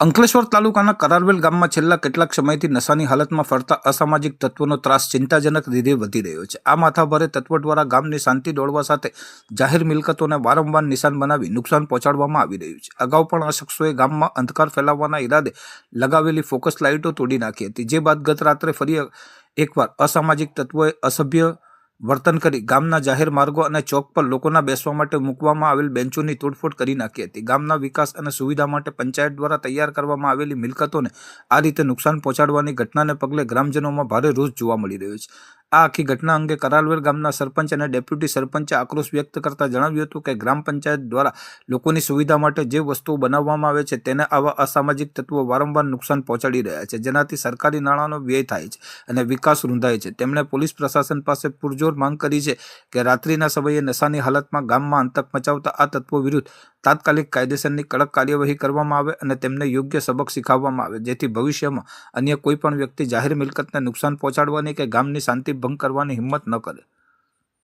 અંકલેશ્વર તાલુકાના કરારવેલ ગામમાં છેલ્લા કેટલાક સમયથી નશાની હાલતમાં ફરતા અસામાજિક તત્વોનો ત્રાસ ચિંતાજનક રીતે વધી રહ્યો છે. આ માથાભારે દ્વારા ગામની શાંતિ દોડવા સાથે જાહેર મિલકતોને વારંવાર નિશાન બનાવી નુકસાન પહોંચાડવામાં આવી રહ્યું છે. અગાઉ પણ આ શખ્સોએ ગામમાં અંધકાર ફેલાવવાના ઈરાદે લગાવેલી ફોકસ લાઇટો તોડી નાખી હતી, જે બાદ ગત રાત્રે ફરી એકવાર અસામાજિક તત્વોએ અસભ્ય વર્તન કરી ગામના જાહેર માર્ગો અને ચોક પર લોકોના બેસવા માટે મૂકવામાં આવેલ બેન્ચોની તોડફોડ કરી નાખી હતી. ગામના વિકાસ અને સુવિધા માટે પંચાયત દ્વારા તૈયાર કરવામાં આવેલી મિલકતોને આ રીતે નુકસાન પહોંચાડવાની ઘટનાને પગલે ગ્રામજનોમાં ભારે રોષ જોવા મળી રહ્યો છે. આ આખી ઘટના અંગે કરાલવેલ ગામના સરપંચ અને ડેપ્યુટી સરપંચે આક્રોશ વ્યક્ત કરતા જણાવ્યું હતું કે ગ્રામ પંચાયત દ્વારા લોકોની સુવિધા માટે જે વસ્તુઓ બનાવવામાં આવે છે તેને આવા અસામાજિક તત્વો વારંવાર નુકસાન પહોંચાડી રહ્યા છે. જેનાથી સરકારી નાણાંનો વ્યય થાય છે અને વિકાસ રૂંધાય છે. તેમણે પોલીસ પ્રશાસન પાસે પુરજોર માંગ કરી છે કે રાત્રિના સમયે નશાની હાલતમાં ગામમાં અંતક મચાવતા આ તત્વો વિરુદ્ધ તાત્કાલિક કાયદેસરની કડક કાર્યવાહી કરવામાં આવે અને તેમને યોગ્ય સબક શીખવવામાં આવે, જેથી ભવિષ્યમાં અન્ય કોઈપણ વ્યક્તિ જાહેર મિલકતને નુકસાન પહોંચાડવાની કે ગામની શાંતિ ભંગ કરવાની હિંમત ન કરે.